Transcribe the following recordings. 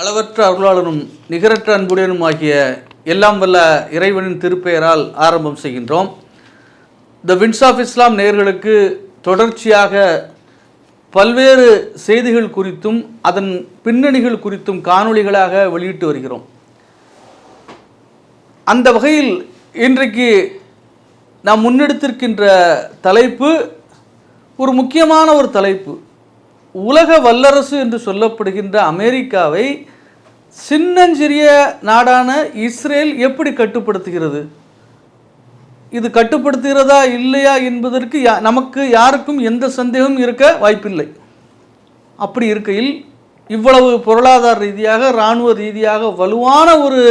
அளவற்ற அருளாளனும் நிகரற்ற அன்புடனும் ஆகிய எல்லாம் வல்ல இறைவனின் திருப்பெயரால் ஆரம்பம் செய்கின்றோம். த வின்ஸ் ஆஃப் இஸ்லாம் நேயர்களுக்கு தொடர்ச்சியாக பல்வேறு செய்திகள் குறித்தும் அதன் பின்னணிகள் குறித்தும் காணொளிகளாக வெளியிட்டு வருகிறோம். அந்த வகையில் இன்றைக்கு நாம் முன்னெடுத்திருக்கின்ற தலைப்பு ஒரு முக்கியமான ஒரு தலைப்பு. உலக வல்லரசு என்று சொல்லப்படுகின்ற அமெரிக்காவை சின்னஞ்சிறிய நாடான இஸ்ரேல் எப்படி கட்டுப்படுத்துகிறது? இது கட்டுப்படுத்துகிறதா இல்லையா என்பதற்கு யா நமக்கு யாருக்கும் எந்த சந்தேகமும் இருக்க வாய்ப்பில்லை. அப்படி இருக்கையில் இவ்வளவு பொருளாதார ரீதியாக இராணுவ ரீதியாக வலுவான ஒரு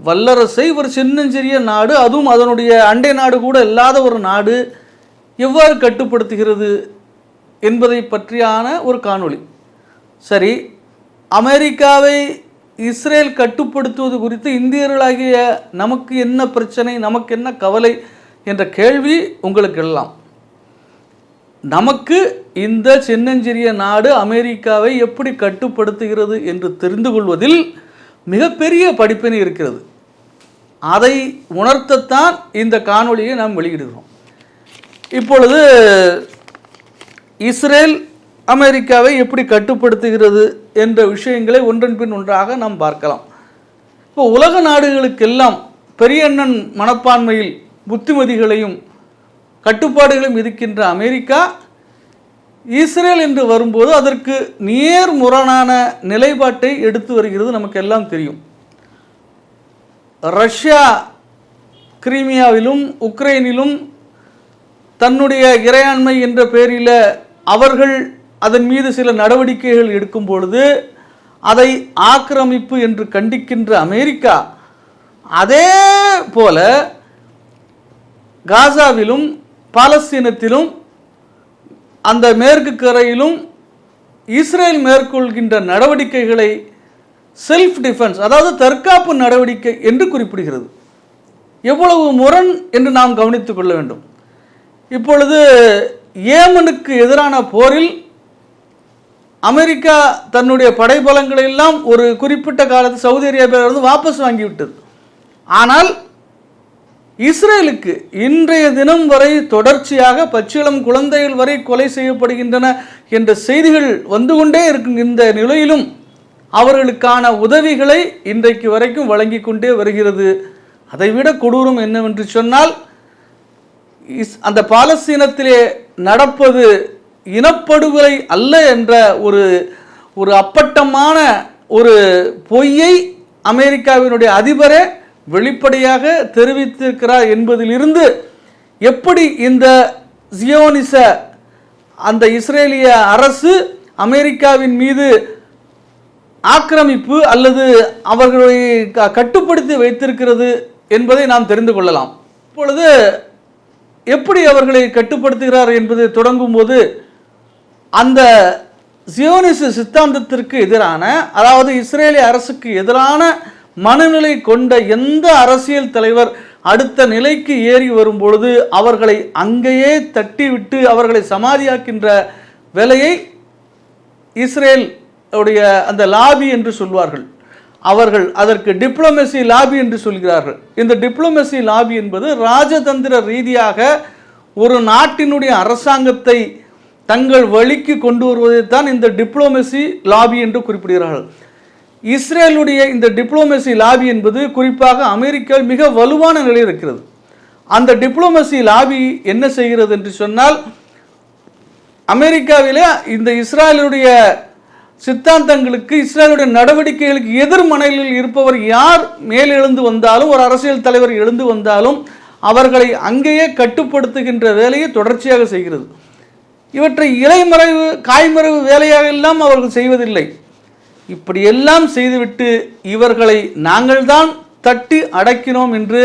வல்லரசை ஒரு சின்னஞ்சிறிய நாடு அதுவும் அதனுடைய அண்டை நாடு கூட இல்லாத ஒரு நாடு எவ்வாறு கட்டுப்படுத்துகிறது? என்பதை பற்றியான ஒரு காணொளி. சரி அமெரிக்காவை இஸ்ரேல் கட்டுப்படுத்துவது குறித்து இந்தியர்களாகிய நமக்கு என்ன பிரச்சனை நமக்கு என்ன கவலை என்ற கேள்வி உங்களுக்கு எல்லாம் நமக்கு இந்த சின்னஞ்சிறிய நாடு அமெரிக்காவை எப்படி கட்டுப்படுத்துகிறது என்று தெரிந்து கொள்வதில் மிகப்பெரிய படிப்பினை இருக்கிறது. அதை உணர்த்தத்தான் இந்த காணொளியை நாம் வெளியிடுகிறோம். இப்பொழுது இஸ்ரேல் அமெரிக்காவை எப்படி கட்டுப்படுத்துகிறது என்ற விஷயங்களை ஒன்றன் பின் ஒன்றாக நாம் பார்க்கலாம். இப்போ உலக நாடுகளுக்கெல்லாம் பெரியண்ணன் மனப்பான்மையில் புத்திமதிகளையும் கட்டுப்பாடுகளையும் இருக்கின்ற அமெரிக்கா இஸ்ரேல் என்று வரும்போது அதற்கு நேர் முரணான நிலைப்பாட்டை எடுத்து வருகிறது நமக்கு எல்லாம் தெரியும். ரஷ்யா கிரீமியாவிலும் உக்ரைனிலும் தன்னுடைய இறையாண்மை என்ற பேரில் அவர்கள் அதன் மீது சில நடவடிக்கைகள் எடுக்கும் பொழுது அதை ஆக்கிரமிப்பு என்று கண்டிக்கின்ற அமெரிக்கா அதே போல காசாவிலும் பாலஸ்தீனத்திலும் அந்த மேற்கு கரையிலும் இஸ்ரேல் மேற்கொள்கின்ற நடவடிக்கைகளை செல்ஃப் டிஃபென்ஸ் அதாவது தற்காப்பு நடவடிக்கை என்று குறிப்பிடுகிறது. எவ்வளவு முரண் என்று நாம் கவனித்துக் கொள்ள வேண்டும். இப்பொழுது ஏமனுக்கு எதிரான போரில் அமெரிக்கா தன்னுடைய படைபலங்களை எல்லாம் ஒரு குறிப்பிட்ட காலத்து சவுதி அரேபியாவிலிருந்து வாபஸ் வாங்கிவிட்டது. ஆனால் இஸ்ரேலுக்கு இன்றைய தினம் வரை தொடர்ச்சியாக பச்சிளம் குழந்தைகள் வரை கொலை செய்யப்படுகின்றன என்ற செய்திகள் வந்து கொண்டே இருக்கும் இந்த நிலையிலும் அவர்களுக்கான உதவிகளை இன்றைக்கு வரைக்கும் வழங்கி கொண்டே வருகிறது. அதைவிட கொடூரம் என்னவென்று சொன்னால் இஸ் அந்த பாலஸ்தீனத்திலே நடப்பது இனப்படுகொலை அல்ல என்ற ஒரு ஒரு அப்பட்டமான ஒரு பொய்யை அமெரிக்காவினுடைய அதிபரே வெளிப்படையாக தெரிவித்திருக்கிறார் என்பதிலிருந்து எப்படி இந்த ஜியோனிச அந்த இஸ்ரேலிய அரசு அமெரிக்காவின் மீது ஆக்கிரமிப்பு அல்லது அவர்களை க- கட்டுப்படுத்தி வைத்திருக்கிறது என்பதை நாம் தெரிந்து கொள்ளலாம். இப்பொழுது எப்படி அவர்களை கட்டுப்படுத்துகிறார் என்பது தொடங்கும் போது அந்த சியோனிச சித்தாந்தத்திற்கு எதிரான அதாவது இஸ்ரேலிய அரசுக்கு எதிரான மனநிலை கொண்ட எந்த அரசியல் தலைவர் அடுத்த நிலைக்கு ஏறி வரும் பொழுது அவர்களை அங்கேயே தட்டிவிட்டு அவர்களை சமாதியாக்கின்ற வேலையை இஸ்ரேல் உடைய அந்த லாபி என்று சொல்வார்கள். அவர்கள் அதற்கு டிப்ளமசி லாபி என்று சொல்கிறார்கள். இந்த டிப்ளமசி லாபி என்பது ராஜதந்திர ரீதியாக ஒரு நாட்டினுடைய அரசாங்கத்தை தங்கள் வழிக்கு கொண்டு வருவதைத்தான் இந்த டிப்ளமசி லாபி என்று குறிப்பிடுகிறார்கள். இஸ்ரேலுடைய இந்த டிப்ளமசி லாபி என்பது குறிப்பாக அமெரிக்காவில் மிக வலுவான நிலையில் இருக்கிறது. அந்த டிப்ளமசி லாபி என்ன செய்கிறது என்று சொன்னால் அமெரிக்காவிலே இந்த இஸ்ராயலுடைய சித்தாந்தங்களுக்கு இஸ்ரேலுடைய நடவடிக்கைகளுக்கு எதிர்மனையில் இருப்பவர் யார்? மேலெழுந்து வந்தாலும் ஒரு அரசியல் தலைவர் எழுந்து வந்தாலும் அவர்களை அங்கேயே கட்டுப்படுத்துகின்ற வேலையை தொடர்ச்சியாக செய்கிறது. இவற்றை இலைமறைவு காய்மறைவு வேலையாக எல்லாம் அவர்கள் செய்வதில்லை. இப்படியெல்லாம் செய்துவிட்டு இவர்களை நாங்கள்தான் தட்டி அடக்கினோம் என்று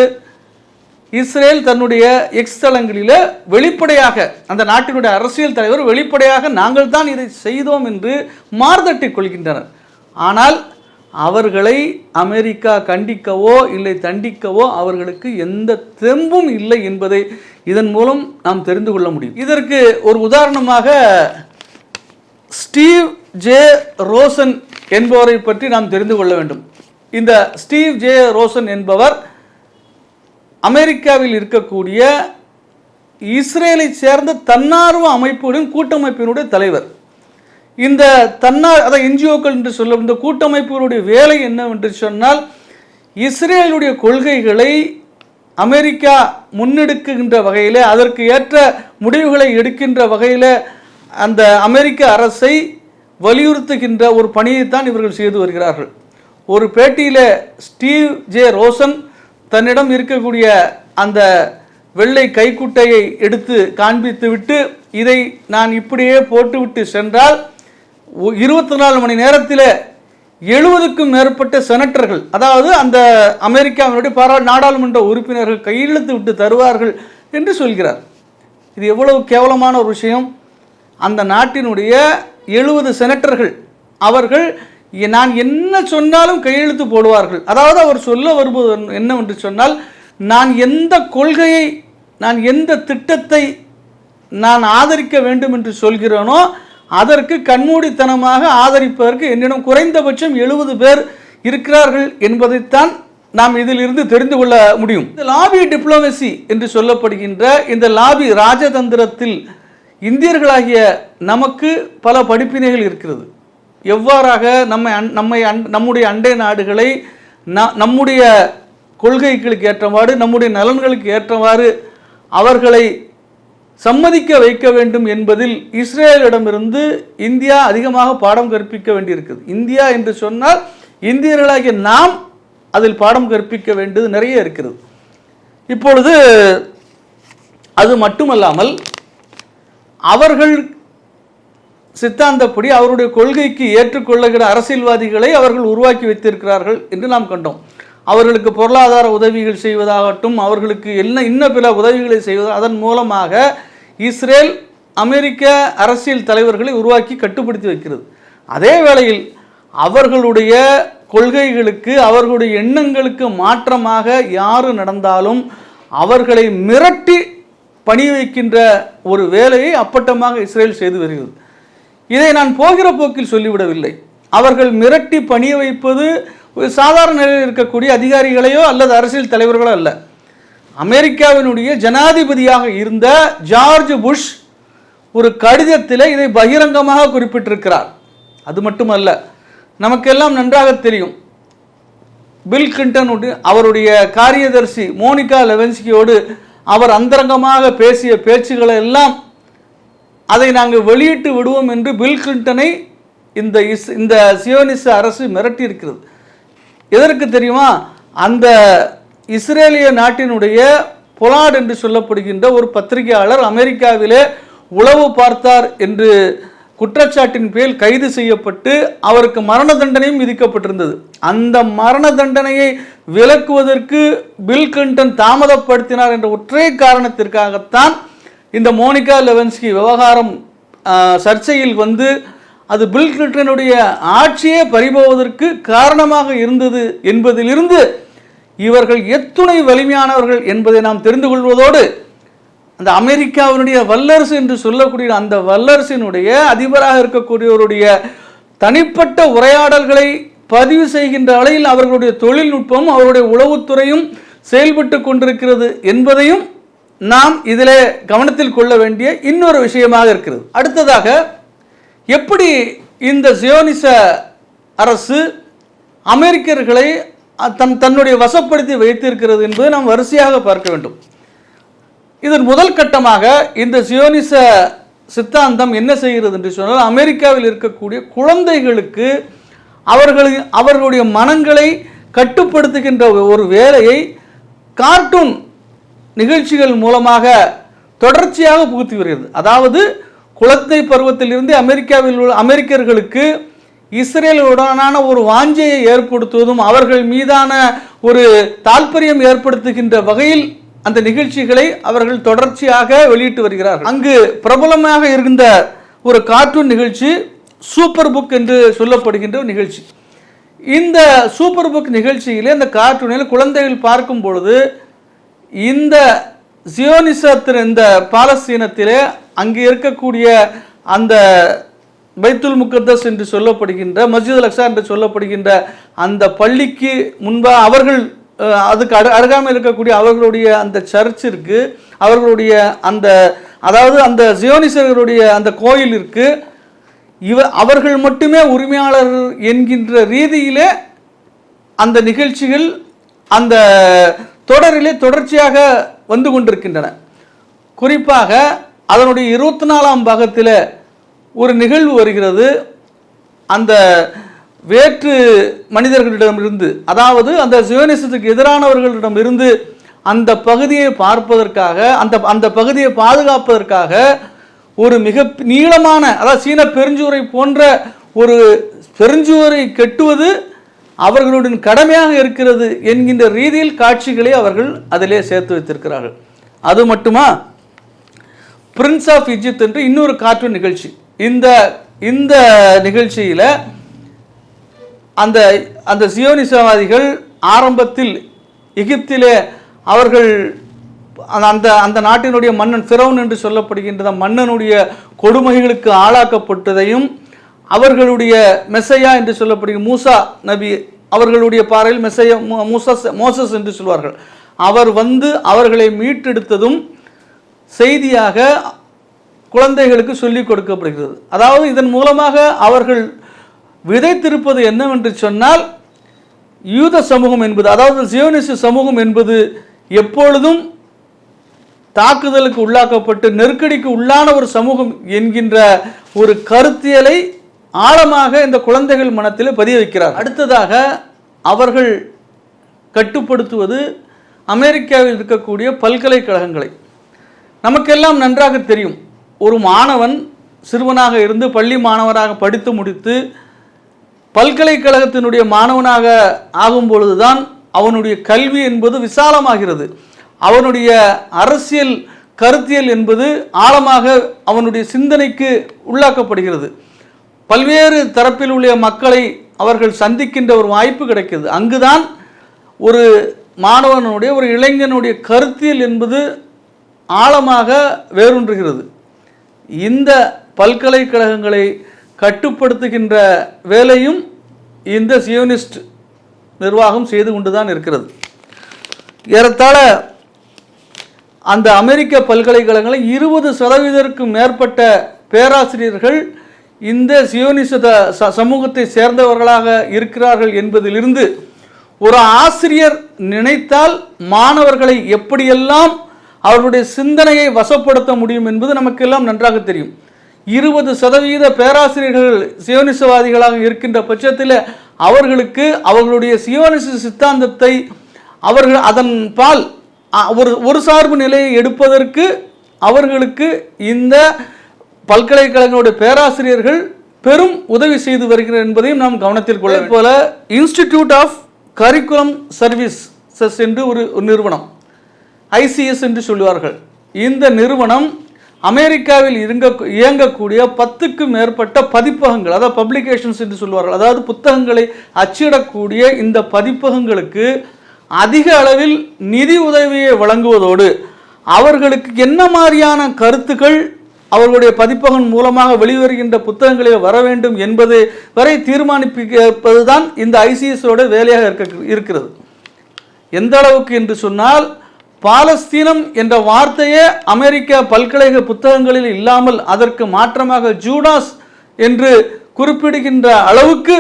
இஸ்ரேல் தன்னுடைய எக்ஸ் தளங்களில் வெளிப்படையாக அந்த நாட்டினுடைய அரசியல் தலைவர் வெளிப்படையாக நாங்கள் தான் இதை செய்தோம் என்று மார்தட்டிக் கொள்கின்றனர். ஆனால் அவர்களை அமெரிக்கா கண்டிக்கவோ இல்லை தண்டிக்கவோ அவர்களுக்கு எந்த தெம்பும் இல்லை என்பதை இதன் மூலம் நாம் தெரிந்து கொள்ள முடியும். இதற்கு ஒரு உதாரணமாக ஸ்டீவ் ஜே ரோசன் என்பவரை பற்றி நாம் தெரிந்து கொள்ள வேண்டும். இந்த ஸ்டீவ் ஜே ரோசன் என்பவர் அமெரிக்காவில் இருக்கக்கூடிய இஸ்ரேலை சேர்ந்த தன்னார்வ அமைப்புகளின் கூட்டமைப்பினுடைய தலைவர். இந்த தன்னார் அதை என்ஜிஓக்கள் என்று சொல்ல இந்த கூட்டமைப்புகளுடைய வேலை என்னவென்று சொன்னால் இஸ்ரேலுடைய கொள்கைகளை அமெரிக்கா முன்னெடுக்குகின்ற வகையில் அதற்கு ஏற்ற முடிவுகளை எடுக்கின்ற வகையில் அந்த அமெரிக்க அரசை வலியுறுத்துகின்ற ஒரு பணியைத்தான் இவர்கள் செய்து வருகிறார்கள். ஒரு பேட்டியில் ஸ்டீவ் ஜே ரோசன் தன்னிடம் இருக்கக்கூடிய அந்த வெள்ளை கைக்குட்டையை எடுத்து காண்பித்துவிட்டு இதை நான் இப்படியே போட்டுவிட்டு சென்றால் இருபத்தி நாலு மணி நேரத்தில் எழுபதுக்கும் மேற்பட்ட செனட்டர்கள் அதாவது அந்த அமெரிக்காவினுடைய பாரா நாடாளுமன்ற உறுப்பினர்கள் கையெழுத்து விட்டு தருவார்கள் என்று சொல்கிறார். இது எவ்வளவு கேவலமான ஒரு விஷயம். அந்த நாட்டினுடைய எழுபது செனட்டர்கள் அவர்கள் நான் என்ன சொன்னாலும் கையெழுத்து போடுவார்கள். அதாவது அவர் சொல்ல வருவது என்னவென்று சொன்னால் நான் எந்த கொள்கையை நான் எந்த திட்டத்தை நான் ஆதரிக்க வேண்டும் என்று சொல்கிறேனோ அதற்கு கண்மூடித்தனமாக ஆதரிப்பதற்கு என்னிடம் குறைந்தபட்சம் எழுபது பேர் இருக்கிறார்கள் என்பதைத்தான் நாம் இதிலிருந்து தெரிந்து கொள்ள முடியும். இந்த லாபி டிப்ளமசி என்று சொல்லப்படுகின்ற இந்த லாபி ராஜதந்திரத்தில் இந்தியர்களாகிய நமக்கு பல படிப்பினைகள் இருக்கிறது. எவ்வாறாக நம்மை அன் நம்மை அன் நம்முடைய அண்டை நாடுகளை ந நம்முடைய கொள்கைகளுக்கு ஏற்றவாறு நம்முடைய நலன்களுக்கு ஏற்றவாறு அவர்களை சம்மதிக்க வைக்க வேண்டும் என்பதில் இஸ்ரேலிடமிருந்து இந்தியா அதிகமாக பாடம் கற்பிக்க வேண்டியிருக்குது. இந்தியா என்று சொன்னால் இந்தியர்களாகிய நாம் அதில் பாடம் கற்பிக்க வேண்டியது நிறைய இருக்கிறது. இப்பொழுது அது மட்டுமல்லாமல் அவர்கள் சித்தாந்தப்படி அவருடைய கொள்கைக்கு ஏற்றுக்கொள்ளுகிற அரசியல்வாதிகளை அவர்கள் உருவாக்கி வைத்திருக்கிறார்கள் என்று நாம் கண்டோம். அவர்களுக்கு பொருளாதார உதவிகள் செய்வதாகட்டும் அவர்களுக்கு என்ன இன்ன பிற உதவிகளை செய்வது அதன் மூலமாக இஸ்ரேல் அமெரிக்க அரசியல் தலைவர்களை உருவாக்கி கட்டுப்படுத்தி வைக்கிறது. அதே வேளையில் அவர்களுடைய கொள்கைகளுக்கு அவர்களுடைய எண்ணங்களுக்கு மாற்றமாக யாரு நடந்தாலும் அவர்களை மிரட்டி பணி வைக்கின்ற ஒரு வேலையை அப்பட்டமாக இஸ்ரேல் செய்து வருகிறது. இதை நான் போகிற போக்கில் சொல்லிவிடவில்லை. அவர்கள் மிரட்டி பணிய வைப்பது ஒரு சாதாரண நிலையில் இருக்கக்கூடிய அதிகாரிகளையோ அல்லது அரசியல் தலைவர்களோ அல்ல. அமெரிக்காவினுடைய ஜனாதிபதியாக இருந்த ஜார்ஜ் புஷ் ஒரு கடிதத்தில் இதை பகிரங்கமாக குறிப்பிட்டிருக்கிறார். அது மட்டுமல்ல நமக்கெல்லாம் நன்றாக தெரியும். பில் கிளின்டன் அவருடைய காரியதர்சி மோனிகா லெவன்ஸ்கியோடு அவர் அந்தரங்கமாக பேசிய பேச்சுக்களை எல்லாம் அதை நாங்கள் வெளியிட்டு விடுவோம் என்று பில் கிளின்டனை இந்த இஸ் இந்த சியோனிச அரசு மிரட்டியிருக்கிறது. எதற்கு தெரியுமா? அந்த இஸ்ரேலிய நாட்டினுடைய பொலாட் என்று சொல்லப்படுகின்ற ஒரு பத்திரிகையாளர் அமெரிக்காவிலே உளவு பார்த்தார் என்று குற்றச்சாட்டின் பேரில் கைது செய்யப்பட்டு அவருக்கு மரண தண்டனையும் விதிக்கப்பட்டிருந்தது. அந்த மரண தண்டனையை விலக்குவதற்கு பில் கிளின்டன் தாமதப்படுத்தினார் என்ற ஒற்றை காரணத்திற்காகத்தான் இந்த மோனிகா லெவன்ஸ்கி விவகாரம் சர்ச்சையில் வந்து அது பில் கிளின்டனுடைய ஆட்சியே பறிபோவதற்கு காரணமாக இருந்தது என்பதிலிருந்து இவர்கள் எத்துணை வலிமையானவர்கள் என்பதை நாம் தெரிந்து கொள்வதோடு அந்த அமெரிக்காவினுடைய வல்லரசு என்று சொல்லக்கூடிய அந்த வல்லரசினுடைய அதிபராக இருக்கக்கூடியவருடைய தனிப்பட்ட உரையாடல்களை பதிவு செய்கின்ற அளவில் அவர்களுடைய தொழில்நுட்பம் அவருடைய உளவுத்துறையும் செயல்பட்டு கொண்டிருக்கிறது என்பதையும் நாம் இதில் கவனத்தில் கொள்ள வேண்டிய இன்னொரு விஷயமாக இருக்கிறது. அடுத்ததாக எப்படி இந்த சியோனிச அரசு அமெரிக்கர்களை தன் தன்னுடைய வசப்படுத்தி வைத்திருக்கிறது என்பது நாம் வரிசையாக பார்க்க வேண்டும். இதன் முதல் கட்டமாக இந்த சியோனிச சித்தாந்தம் என்ன செய்கிறது என்று சொன்னால் அமெரிக்காவில் இருக்கக்கூடிய குழந்தைகளுக்கு அவர்களின் அவர்களுடைய மனங்களை கட்டுப்படுத்துகின்ற ஒரு வேலையை கார்ட்டூன் நிகழ்ச்சிகள் மூலமாக தொடர்ச்சியாக புகுத்தி வருகிறது. அதாவது குழந்தை பருவத்திலிருந்து அமெரிக்காவில் உள்ள அமெரிக்கர்களுக்கு இஸ்ரேலுடனான ஒரு வாஞ்சையை ஏற்படுத்துவதும் அவர்கள் மீதான ஒரு தாற்பயம் ஏற்படுத்துகின்ற வகையில் அந்த நிகழ்ச்சிகளை அவர்கள் தொடர்ச்சியாக வெளியிட்டு வருகிறார்கள். அங்கு பிரபலமாக இருந்த ஒரு கார்ட்டூன் நிகழ்ச்சி சூப்பர் புக் என்று சொல்லப்படுகின்ற ஒரு நிகழ்ச்சி. இந்த சூப்பர் புக் நிகழ்ச்சியிலே அந்த கார்ட்டூனில் குழந்தைகள் பார்க்கும் பொழுது இந்த சியோனிசத்தின் இந்த பாலஸ்தீனத்திலே அங்கே இருக்கக்கூடிய அந்த பைத்துல் முக்கத்தஸ் என்று சொல்லப்படுகின்ற மஸ்ஜித் அக்ஸா என்று சொல்லப்படுகின்ற அந்த பள்ளிக்கு முன்பாக அவர்கள் அதுக்கு அடு அருகாமல் இருக்கக்கூடிய அவர்களுடைய அந்த சர்ச்சிற்கு அவர்களுடைய அந்த அதாவது அந்த ஜியோனிசர்களுடைய அந்த கோயிலிற்கு இவ அவர்கள் மட்டுமே உரிமையாளர் என்கின்ற ரீதியிலே அந்த நிகழ்ச்சிகள் அந்த தொடரிலே தொடர்ச்சியாக வந்து கொண்டிருக்கின்றன. குறிப்பாக அதனுடைய இருபத்தி நாலாம் பாகத்தில் ஒரு நிகழ்வு வருகிறது. அந்த வேற்று மனிதர்களிடமிருந்து அதாவது அந்த சிவநிசத்துக்கு எதிரானவர்களிடம் இருந்து அந்த பகுதியை பார்ப்பதற்காக அந்த அந்த பகுதியை பாதுகாப்பதற்காக ஒரு மிக நீளமான அதாவது சீன பெருஞ்சுவரை போன்ற ஒரு பெருஞ்சுவரை கெட்டுவது அவர்களுடன் கடமையாக இருக்கிறது என்கின்ற ரீதியில் காட்சிகளை அவர்கள் அதிலே சேர்த்து வைத்திருக்கிறார்கள். அது மட்டுமா? பிரின்ஸ் ஆஃப் இஜிப்த் என்று இன்னொரு கார்ட்டூன் நிகழ்ச்சி. இந்த இந்த நிகழ்ச்சியில் அந்த அந்த சியோனிசவாதிகள் ஆரம்பத்தில் எகிப்திலே அவர்கள் அந்த- அந்த அந்த நாட்டினுடைய மன்னன் ஃபிரவுன் என்று சொல்லப்படுகின்ற மன்னனுடைய கொடுமைகளுக்கு ஆளாக்கப்பட்டதையும் அவர்களுடைய மெஸ்ஸையா என்று சொல்லப்படுகிற மூசா நபி அவர்களுடைய பாறையில் மெசையா மூசஸ் மோசஸ் என்று சொல்வார்கள். அவர் வந்து அவர்களை மீட்டெடுத்ததும் செய்தியாக குழந்தைகளுக்கு சொல்லிக் கொடுக்கப்படுகிறது. அதாவது இதன் மூலமாக அவர்கள் விதைத்திருப்பது என்னவென்று சொன்னால் யூத சமூகம் என்பது அதாவது ஜியோனிசு சமூகம் என்பது எப்பொழுதும் தாக்குதலுக்கு உள்ளாக்கப்பட்டு நெருக்கடிக்கு உள்ளான ஒரு சமூகம் என்கின்ற ஒரு கருத்தியலை ஆழமாக இந்த குழந்தைகள் மனத்தில் பதிய வைக்கிறார். அடுத்ததாக அவர்கள் கட்டுப்படுத்துவது அமெரிக்காவில் இருக்கக்கூடிய பல்கலைக்கழகங்களை. நமக்கெல்லாம் நன்றாக தெரியும். ஒரு மாணவன் சிறுவனாக இருந்து பள்ளி மாணவராக படித்து முடித்து பல்கலைக்கழகத்தினுடைய மாணவனாக ஆகும் பொழுதுதான் அவனுடைய கல்வி என்பது விசாலமாகிறது. அவனுடைய அரசியல் கருத்தியல் என்பது ஆழமாக அவனுடைய சிந்தனைக்கு உள்ளாக்கப்படுகிறது. பல்வேறு தரப்பில் உள்ள மக்களை அவர்கள் சந்திக்கின்ற ஒரு வாய்ப்பு கிடைக்கிறது. அங்குதான் ஒரு மாணவனுடைய ஒரு இளைஞனுடைய கருத்தியல் என்பது ஆழமாக வேரூன்றுகிறது. இந்த பல்கலைக்கழகங்களை கட்டுப்படுத்துகின்ற வேலையும் இந்த சியோனிஸ்ட் நிர்வாகம் செய்து கொண்டுதான் இருக்கிறது. ஏறத்தாழ அந்த அமெரிக்க பல்கலைக்கழகங்களில் இருபது சதவீதத்திற்கும் மேற்பட்ட பேராசிரியர்கள் இந்த சியோனிச ச- சமூகத்தை சேர்ந்தவர்களாக இருக்கிறார்கள் என்பதிலிருந்து ஒரு ஆசிரியர் நினைத்தால் மாணவர்களை எப்படியெல்லாம் அவர்களுடைய சிந்தனையை வசப்படுத்த முடியும் என்பது நமக்கெல்லாம் நன்றாக தெரியும். இருபது சதவீத பேராசிரியர்கள் சியோனிசவாதிகளாக இருக்கின்ற பட்சத்தில் அவர்களுக்கு அவர்களுடைய சியோனிச சித்தாந்தத்தை அவர்கள் அதன் பால் ஒரு ஒரு சார்பு நிலையை எடுப்பதற்கு அவர்களுக்கு இந்த பல்கலைக்கழகங்களுடைய பேராசிரியர்கள் பெரும் உதவி செய்து வருகிறார் என்பதையும் நாம் கவனத்தில் கொள்ள. போல இன்ஸ்டிடியூட் ஆஃப் கரிக்குலம் சர்வீசஸ் என்று ஒரு ஒரு நிறுவனம் ஐசிஎஸ் என்று சொல்லுவார்கள் இந்த நிறுவனம் அமெரிக்காவில் இருங்க இயங்கக்கூடிய பத்துக்கும் மேற்பட்ட பதிப்பகங்கள் அதாவது பப்ளிகேஷன்ஸ் என்று சொல்வார்கள் அதாவது புத்தகங்களை அச்சிடக்கூடிய இந்த பதிப்பகங்களுக்கு அதிக அளவில் நிதி உதவியை வழங்குவதோடு அவர்களுக்கு என்ன மாதிரியான கருத்துக்கள் அவர்களுடைய பதிப்பகம் மூலமாக வெளிவருகின்ற புத்தகங்களே வர வேண்டும் என்பது வரை தீர்மானிப்பதுதான் இந்த ஐசிஎஸோட வேலையாக இருக்க இருக்கிறது. எந்த அளவுக்கு என்று சொன்னால் பாலஸ்தீனம் என்ற வார்த்தையே அமெரிக்க பல்கலைக்கழக புத்தகங்களில் இல்லாமல் அதற்கு மாற்றமாக ஜூடாஸ் என்று குறிப்பிடுகின்ற அளவுக்கு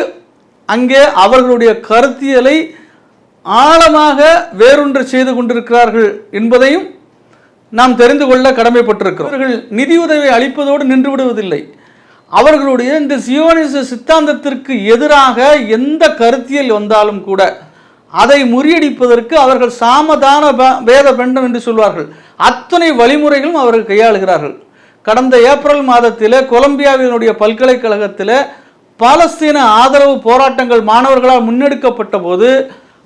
அங்கே அவர்களுடைய கருத்தியலை ஆழமாக வேறொன்று செய்து கொண்டிருக்கிறார்கள் என்பதையும் நாம் தெரிந்து கொள்ள கடமைப்பட்டிருக்கிறோம். அவர்கள் நிதியுதவி அளிப்பதோடு நின்று விடுவதில்லை அவர்களுடைய இந்த சியோனிச சித்தாந்தத்திற்கு எதிராக எந்த கருத்தியல் வந்தாலும் கூட அதை முறியடிப்பதற்கு அவர்கள் சாமதான வேத பெண்டம் என்று சொல்வார்கள். அத்தனை வழிமுறைகளும் அவர்கள் கையாளுகிறார்கள். கடந்த ஏப்ரல் மாதத்தில் கொலம்பியாவினுடைய பல்கலைக்கழகத்தில் பாலஸ்தீன ஆதரவு போராட்டங்கள் மாணவர்களால் முன்னெடுக்கப்பட்ட போது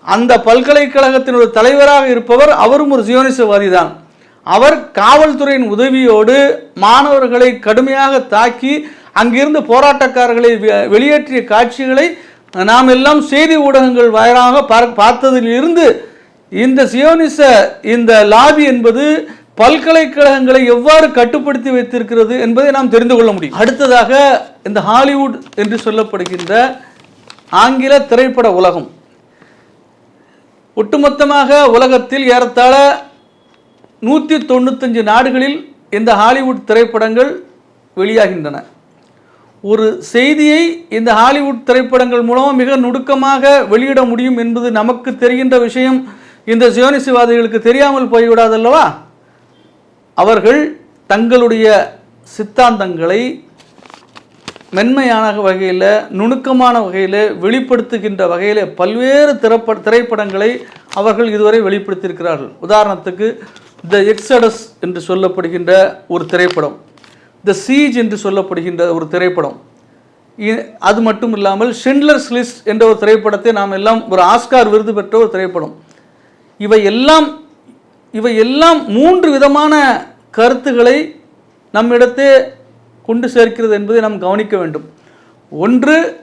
அந்த பல்கலைக்கழகத்தினுடைய தலைவராக இருப்பவர் அவரும் ஒரு சியோனிசவாதி தான் அவர் காவல்துறையின் உதவியோடு மாணவர்களை கடுமையாக தாக்கி அங்கிருந்து போராட்டக்காரர்களை வெ- வெளியேற்றிய காட்சிகளை நாம் எல்லாம் செய்தி ஊடகங்கள் வாயிலாக பார்த்ததிலிருந்து இந்த சியோனிச இந்த லாபி என்பது பல்கலைக்கழகங்களை எவ்வாறு கட்டுப்படுத்தி வைத்திருக்கிறது என்பதை நாம் தெரிந்து கொள்ள முடியும். அடுத்ததாக இந்த ஹாலிவுட் என்று சொல்லப்படுகின்ற ஆங்கில திரைப்பட உலகம். ஒட்டுமொத்தமாக உலகத்தில் ஏறத்தாழ நூற்றி தொண்ணூத்தஞ்சு நாடுகளில் இந்த ஹாலிவுட் திரைப்படங்கள் வெளியாகின்றன. ஒரு செய்தியை இந்த ஹாலிவுட் திரைப்படங்கள் மூலம் மிக நுணுக்கமாக வெளியிட முடியும் என்பது நமக்கு தெரிகின்ற விஷயம் இந்த சியோனிசிவாதிகளுக்கு தெரியாமல் போய்விடாதல்லவா? அவர்கள் தங்களுடைய சித்தாந்தங்களை மென்மையான வகையில் நுணுக்கமான வகையில் வெளிப்படுத்துகின்ற வகையில் பல்வேறு திரைப்பட திரைப்படங்களை அவர்கள் இதுவரை வெளிப்படுத்தியிருக்கிறார்கள். உதாரணத்துக்கு த எக்ஸடஸ் என்று சொல்லப்படுகின்ற ஒரு திரைப்படம். த சீஜ் என்று சொல்லப்படுகின்ற ஒரு திரைப்படம். இ- அது மட்டும் இல்லாமல் ஷிண்ட்லர்ஸ் லிஸ்ட் என்ற ஒரு திரைப்படத்தை நாம் எல்லாம் ஒரு ஆஸ்கார் விருது பெற்ற ஒரு திரைப்படம். இவை எல்லாம் இவை எல்லாம் மூன்று விதமான கருத்துக்களை நம்மிடத்தே கொண்டு சேர்க்கிறது என்பதை நாம் கவனிக்க வேண்டும். ஒன்று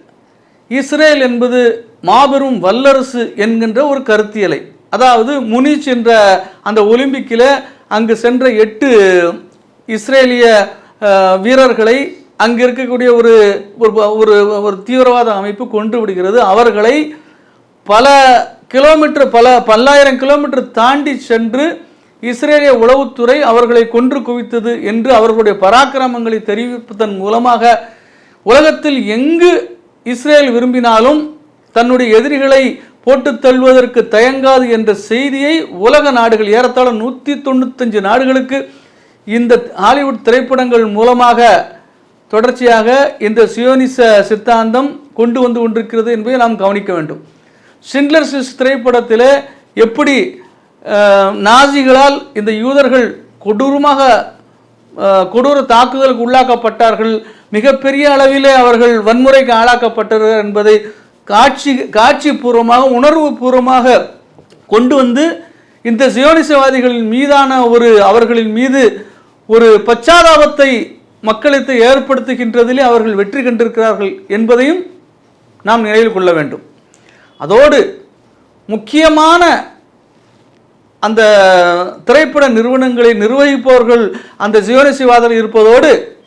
இஸ்ரேல் என்பது மாபெரும் வல்லரசு என்கின்ற ஒரு கருத்தியலை. அதாவது முனிச் என்ற அந்த ஒலிம்பிக்கில் அங்கு சென்ற எட்டு இஸ்ரேலிய வீரர்களை அங்கு இருக்கக்கூடிய ஒரு ஒரு- ஒரு ஒரு தீவிரவாத அமைப்பு கொன்று விடுகிறது. அவர்களை பல கிலோமீட்டர் பல பல்லாயிரம் கிலோமீட்டர் தாண்டி சென்று இஸ்ரேலிய உளவுத்துறை அவர்களை கொன்று குவித்தது என்று அவர்களுடைய பராக்கிரமங்களை தெரிவிப்பதன் மூலமாக உலகத்தில் எங்கு இஸ்ரேல் விரும்பினாலும் தன்னுடைய எதிரிகளை போட்டு தள்ளுவதற்கு தயங்காது என்ற செய்தியை உலக நாடுகள் ஏறத்தாழ நூற்றி தொண்ணூத்தஞ்சு நாடுகளுக்கு இந்த ஹாலிவுட் திரைப்படங்கள் மூலமாக தொடர்ச்சியாக இந்த சியோனிச சித்தாந்தம் கொண்டு வந்து கொண்டிருக்கிறது என்பதை நாம் கவனிக்க வேண்டும். ஷிண்ட்லர்ஸ் லிஸ்ட் திரைப்படத்தில் எப்படி நாசிகளால் இந்த யூதர்கள் கொடூரமாக கொடூர தாக்குதலுக்கு உள்ளாக்கப்பட்டார்கள் மிகப்பெரிய அளவிலே அவர்கள் வன்முறைக்கு ஆளாக்கப்பட்டார்கள் என்பதை காட்சி காட்சி பூர்வமாக உணர்வு பூர்வமாக கொண்டு வந்து இந்த சியோனிசவாதிகளின் மீதான ஒரு அவர்களின் மீது ஒரு பச்சாதாபத்தை மக்களுக்கு ஏற்படுத்துகின்றதிலே அவர்கள் வெற்றி கண்டிருக்கிறார்கள் என்பதையும் நாம் நினைவில் கொள்ள வேண்டும். அதோடு முக்கியமான அந்த திரைப்பட நிறுவனங்களை நிர்வகிப்பவர்கள் அந்த சிவனசிவாதத்தில் இருப்பதோடு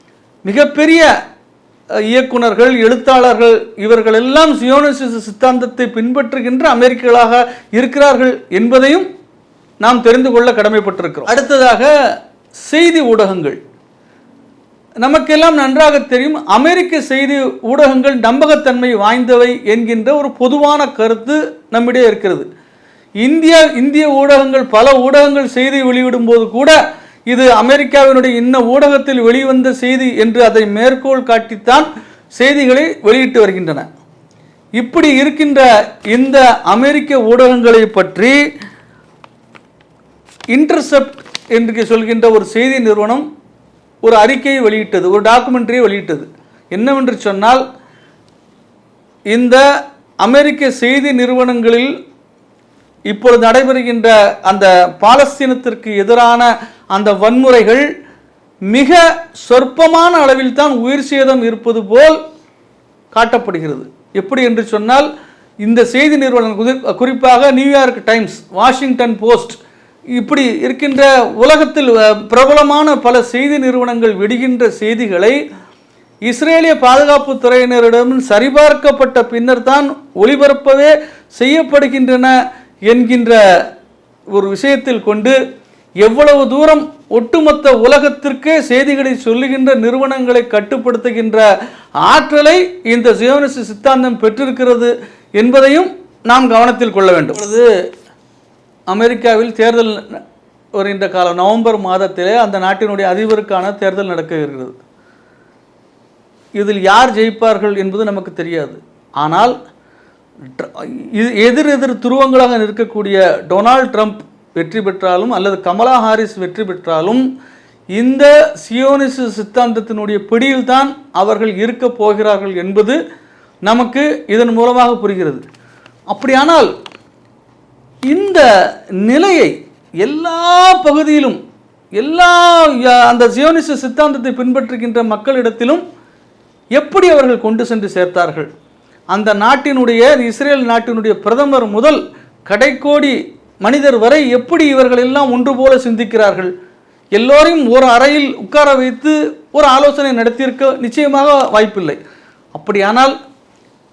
மிகப்பெரிய இயக்குனர்கள் எழுத்தாளர்கள் இவர்கள் எல்லாம் சியோனிசிச சித்தாந்தத்தை பின்பற்றுகின்ற அமெரிக்கர்களாக இருக்கிறார்கள் என்பதையும் நாம் தெரிந்து கொள்ள கடமைப்பட்டிருக்கிறோம். அடுத்ததாக செய்தி ஊடகங்கள். நமக்கெல்லாம் நன்றாக தெரியும் அமெரிக்க செய்தி ஊடகங்கள் நம்பகத்தன்மை வாய்ந்தவை என்கின்ற ஒரு பொதுவான கருத்து நம்மிடையே இருக்கிறது. இந்தியா இந்திய ஊடகங்கள் பல ஊடகங்கள் செய்தி வெளியிடும் போது கூட இது அமெரிக்காவினுடைய இன்ன ஊடகத்தில் வெளிவந்த செய்தி என்று அதை மேற்கோள் காட்டித்தான் செய்திகளை வெளியிட்டு வருகின்றன. இப்படி இருக்கின்ற இந்த அமெரிக்க ஊடகங்களை பற்றி இன்டர்செப்ட் என்று சொல்கின்ற ஒரு செய்தி நிறுவனம் ஒரு அறிக்கையை வெளியிட்டது ஒரு டாக்குமெண்ட்ரியை வெளியிட்டது. என்னவென்று சொன்னால் இந்த அமெரிக்க செய்தி நிறுவனங்களில் இப்பொழுது நடைபெறுகின்ற அந்த பாலஸ்தீனத்திற்கு எதிரான அந்த வன்முறைகள் மிக சொற்பமான அளவில் தான் உயிர் சேதம் இருப்பது போல் காட்டப்படுகிறது. எப்படி என்று சொன்னால் இந்த செய்தி நிறுவனம் குறி- குறிப்பாக நியூயார்க் டைம்ஸ் வாஷிங்டன் போஸ்ட் இப்படி இருக்கின்ற உலகத்தில் பிரபலமான பல செய்தி நிறுவனங்கள் விடுகின்ற செய்திகளை இஸ்ரேலிய பாதுகாப்பு துறையினரிடம் சரிபார்க்கப்பட்ட பின்னர் தான் ஒளிபரப்பவே செய்யப்படுகின்றன என்கின்ற ஒரு விஷயத்தில் கொண்டு எவ்வளவு தூரம் ஒட்டுமொத்த உலகத்திற்கே செய்திகளை சொல்லுகின்ற நிறுவனங்களை கட்டுப்படுத்துகின்ற ஆற்றலை இந்த சியோனிச சித்தாந்தம் பெற்றிருக்கிறது என்பதையும் நாம் கவனத்தில் கொள்ள வேண்டும். அது அமெரிக்காவில் தேர்தல் வருகின்ற காலம் நவம்பர் மாதத்திலே அந்த நாட்டினுடைய அதிபருக்கான தேர்தல் நடக்க இருக்கிறது இதில் யார் ஜெயிப்பார்கள் என்பது நமக்கு தெரியாது. ஆனால் எதிர் எதிர் துருவங்களாக நிற்கக்கூடிய டொனால்ட் ட்ரம்ப் வெற்றி பெற்றாலும் அல்லது கமலா ஹாரிஸ் வெற்றி பெற்றாலும் இந்த சியோனிச சித்தாந்தத்தினுடைய பிடியில்தான் அவர்கள் இருக்கப் போகிறார்கள் என்பது நமக்கு இதன் மூலமாக புரிகிறது. அப்படியானால் இந்த நிலையை எல்லா பகுதியிலும் எல்லா அந்த சியோனிச சித்தாந்தத்தை பின்பற்றுகின்ற மக்களிடத்திலும் எப்படி அவர்கள் கொண்டு சென்று சேர்த்தார்கள்? அந்த நாட்டினுடைய இஸ்ரேல் நாட்டினுடைய பிரதமர் முதல் கடைக்கோடி மனிதர் வரை எப்படி இவர்கள் எல்லாம் ஒன்று போல சிந்திக்கிறார்கள்? எல்லோரையும் ஒரு அறையில் உட்கார வைத்து ஒரு ஆலோசனை நடத்தியிருக்க நிச்சயமாக வாய்ப்பில்லை. அப்படியானால்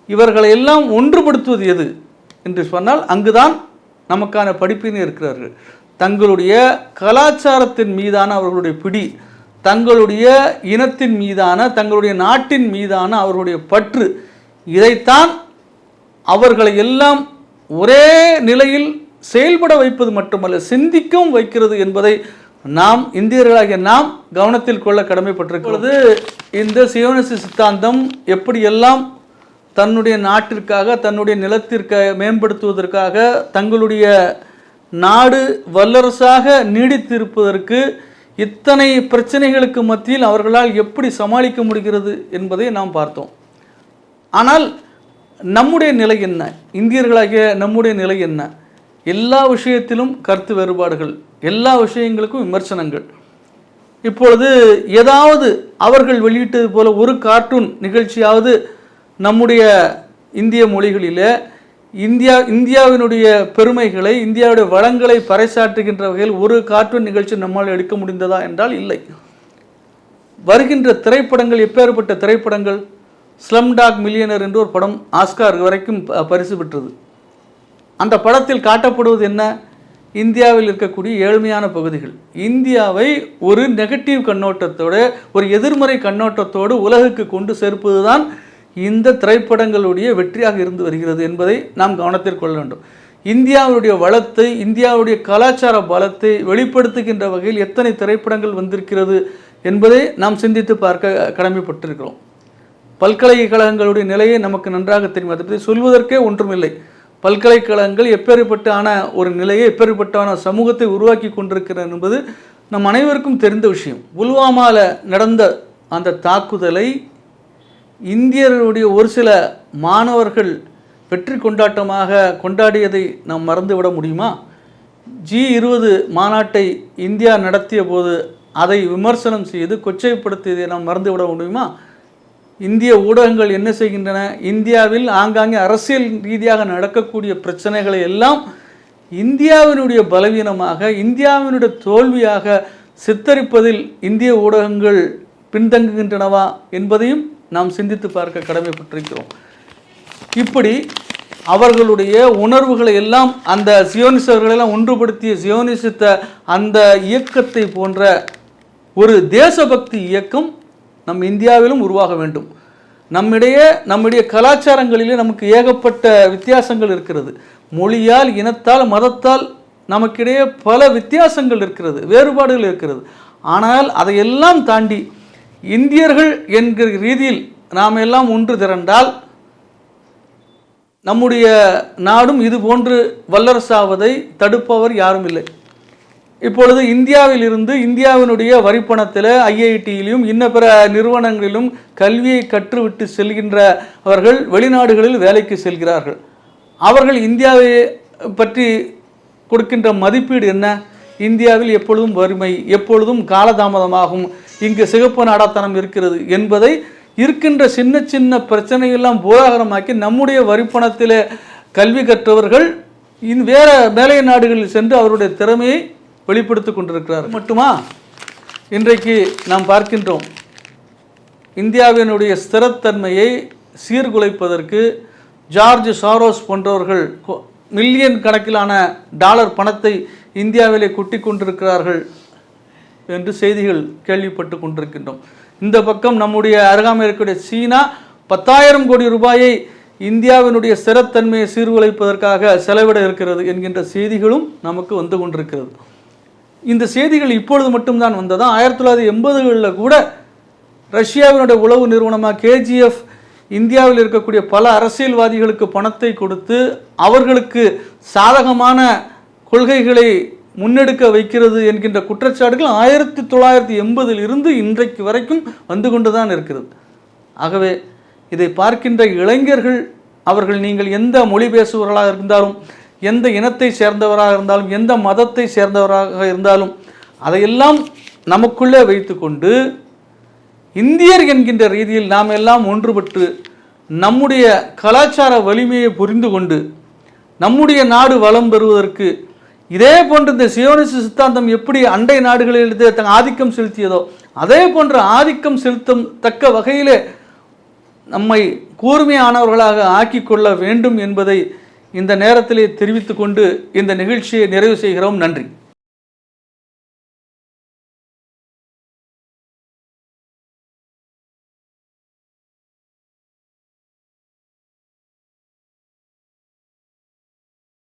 இவர்களை எல்லாம் ஒன்றுபடுத்துவது எது? என்று சொன்னால் அங்குதான் நமக்கான படிப்பினை இருக்கிறார்கள். தங்களுடைய கலாச்சாரத்தின் மீதான அவர்களுடைய பிடி தங்களுடைய இனத்தின் மீதான தங்களுடைய நாட்டின் மீதான அவர்களுடைய பற்று இதைத்தான் அவர்களை எல்லாம் ஒரே நிலையில் செயல்பட வைப்பது மட்டுமல்ல சிந்திக்கவும் வைக்கிறது என்பதை நாம் இந்தியர்களாகிய நாம் கவனத்தில் கொள்ள கடமைப்பட்டிருக்கிறது இந்த சியோனிச சித்தாந்தம் எப்படியெல்லாம் தன்னுடைய நாட்டிற்காக தன்னுடைய நிலத்திற்க மேம்படுத்துவதற்காக தங்களுடைய நாடு வல்லரசாக நீடித்திருப்பதற்கு இத்தனை பிரச்சனைகளுக்கு மத்தியில் அவர்களால் எப்படி சமாளிக்க முடிகிறது என்பதை நாம் பார்த்தோம். ஆனால் நம்முடைய நிலை என்ன? இந்தியர்களாகிய நம்முடைய நிலை என்ன? எல்லா விஷயத்திலும் கருத்து வேறுபாடுகள் எல்லா விஷயங்களுக்கும் விமர்சனங்கள். இப்பொழுது ஏதாவது அவர்கள் வெளியிட்டது போல ஒரு கார்ட்டூன் நிகழ்ச்சியாவது நம்முடைய இந்திய மொழிகளிலே இந்தியா இந்தியாவினுடைய பெருமைகளை இந்தியாவுடைய வளங்களை பறைசாற்றுகின்ற வகையில் ஒரு கார்ட்டூன் நிகழ்ச்சி நம்மால் எடுக்க முடிந்ததா என்றால் இல்லை. வருகின்ற திரைப்படங்கள் எப்பேற்பட்ட திரைப்படங்கள் ஸ்லம் டாக் மில்லியனர் என்று ஒரு படம் ஆஸ்கார் வரைக்கும் ப- பரிசு பெற்றது. அந்த படத்தில் காட்டப்படுவது என்ன? இந்தியாவில் இருக்கக்கூடிய ஏழ்மையான பகுதிகள். இந்தியாவை ஒரு நெகட்டிவ் கண்ணோட்டத்தோடு ஒரு எதிர்மறை கண்ணோட்டத்தோடு உலகுக்கு கொண்டு சேர்ப்பதுதான் இந்த திரைப்படங்களுடைய வெற்றியாக இருந்து வருகிறது என்பதை நாம் கவனத்தில் கொள்ள வேண்டும். இந்தியாவுடைய வளத்தை இந்தியாவுடைய கலாச்சார பலத்தை வெளிப்படுத்துகின்ற வகையில் எத்தனை திரைப்படங்கள் வந்திருக்கிறது என்பதை நாம் சிந்தித்து பார்க்க கடமைப்பட்டிருக்கிறோம். பல்கலைக்கழகங்களுடைய நிலையை நமக்கு நன்றாக தெரியும். அதை பற்றி சொல்வதற்கே ஒன்றுமில்லை. பல்கலைக்கழகங்கள் எப்பேற்பட்டான ஒரு நிலையை எப்பேற்பட்டான சமூகத்தை உருவாக்கி கொண்டிருக்கிறது என்பது நம் அனைவருக்கும் தெரிந்த விஷயம். புல்வாமாவில் நடந்த அந்த தாக்குதலை இந்தியர்களுடைய ஒரு சில மாணவர்கள் வெற்றி கொண்டாட்டமாக கொண்டாடியதை நாம் மறந்துவிட முடியுமா? ஜி இருபது மாநாட்டை இந்தியா நடத்திய போது அதை விமர்சனம் செய்து கொச்சைப்படுத்தியதை நாம் மறந்துவிட முடியுமா? இந்திய ஊடகங்கள் என்ன செய்கின்றன? இந்தியாவில் ஆங்காங்கே அரசியல் ரீதியாக நடக்கக்கூடிய பிரச்சனைகளை எல்லாம் இந்தியாவினுடைய பலவீனமாக இந்தியாவினுடைய தோல்வியாக சித்தரிப்பதில் இந்திய ஊடகங்கள் பின்தங்குகின்றனவா என்பதையும் நாம் சிந்தித்து பார்க்க கடமைப்பட்டிருக்கிறோம். இப்படி அவர்களுடைய உணர்வுகளை எல்லாம் அந்த சியோனிசர்களெல்லாம் ஒன்றுபடுத்திய சியோனிசித்த அந்த இயக்கத்தை போன்ற ஒரு தேசபக்தி இயக்கம் நம் இந்தியாவிலும் உருவாக வேண்டும். நம்மிடையே நம்முடைய கலாச்சாரங்களிலே நமக்கு ஏகப்பட்ட வித்தியாசங்கள் இருக்கிறது. மொழியால் இனத்தால் மதத்தால் நமக்கிடையே பல வித்தியாசங்கள் இருக்கிறது வேறுபாடுகள் இருக்கிறது. ஆனால் அதையெல்லாம் தாண்டி இந்தியர்கள் என்கிற ரீதியில் நாம் எல்லாம் ஒன்று திரண்டால் நம்முடைய நாடும் இது போன்று வல்லரசாவதை தடுப்பவர் யாரும் இல்லை. இப்பொழுது இந்தியாவில் இருந்து இந்தியாவினுடைய வரிப்பணத்தில் ஐஐடியிலும் இன்ன பிற நிறுவனங்களிலும் கல்வியை கற்றுவிட்டு செல்கின்ற அவர்கள் வெளிநாடுகளில் வேலைக்கு செல்கிறார்கள். அவர்கள் இந்தியாவை பற்றி கொடுக்கின்ற மதிப்பீடு என்ன? இந்தியாவில் எப்பொழுதும் வறுமை எப்பொழுதும் காலதாமதமாகும் இங்கு சிகப்பு நாடாத்தனம் இருக்கிறது என்பதை இருக்கின்ற சின்ன சின்ன பிரச்சனையெல்லாம் பூராகரமாக்கி நம்முடைய வரிப்பணத்தில் கல்வி கற்றவர்கள் இன் வேற மேலை நாடுகளில் சென்று அவருடைய திறமையை வெளிப்படுத்திக் கொண்டிருக்கிறார் மட்டுமா? இன்றைக்கு நாம் பார்க்கின்றோம் இந்தியாவினுடைய ஸ்திரத்தன்மையை சீர்குலைப்பதற்கு ஜார்ஜ் சாரோஸ் போன்றவர்கள் கொ- மில்லியன் கணக்கிலான டாலர் பணத்தை இந்தியாவிலே கொட்டி கொண்டிருக்கிறார்கள் என்று செய்திகள் கேள்விப்பட்டு கொண்டிருக்கின்றோம். இந்த பக்கம் நம்முடைய அருகாமையில் இருக்கக்கூடிய சீனா பத்தாயிரம் கோடி ரூபாயை இந்தியாவினுடைய ஸ்திரத்தன்மையை சீர்குலைப்பதற்காக செலவிட இருக்கிறது என்கின்ற செய்திகளும் நமக்கு வந்து கொண்டிருக்கிறது. இந்த செய்திகள் இப்பொழுது மட்டும்தான் வந்ததா? ஆயிரத்தி தொள்ளாயிரத்தி எண்பதுகளில் கூட ரஷ்யாவினுடைய உளவு நிறுவனமாக கேஜிஎஃப் இந்தியாவில் இருக்கக்கூடிய பல அரசியல்வாதிகளுக்கு பணத்தை கொடுத்து அவர்களுக்கு சாதகமான கொள்கைகளை முன்னெடுக்க வைக்கிறது என்கின்ற குற்றச்சாட்டுகள் ஆயிரத்தி தொள்ளாயிரத்தி எண்பதில் இருந்து இன்றைக்கு வரைக்கும் வந்து கொண்டு தான் இருக்கிறது. ஆகவே இதை பார்க்கின்ற இளைஞர்கள் அவர்கள் நீங்கள் எந்த மொழி பேசுபவர்களாக இருந்தாலும் எந்த இனத்தை சேர்ந்தவராக இருந்தாலும் எந்த மதத்தை சேர்ந்தவராக இருந்தாலும் அதையெல்லாம் நமக்குள்ளே வைத்துக்கொண்டு இந்தியர் என்கின்ற ரீதியில் நாம் எல்லாம் ஒன்றுபட்டு நம்முடைய கலாச்சார வலிமையை புரிந்து கொண்டு நம்முடைய நாடு வளம் பெறுவதற்கு இதே போன்று இந்த சியோனிச சித்தாந்தம் எப்படி அண்டை நாடுகளில் தன் ஆதிக்கம் செலுத்தியதோ அதே போன்ற ஆதிக்கம் செலுத்தும் தக்க வகையிலே நம்மை கூர்மையானவர்களாக ஆக்கிக்கொள்ள வேண்டும் என்பதை இந்த நேரத்திலே தெரிவித்துக்கொண்டு இந்த நிகழ்ச்சியை நிறைவு செய்கிறோம். நன்றி.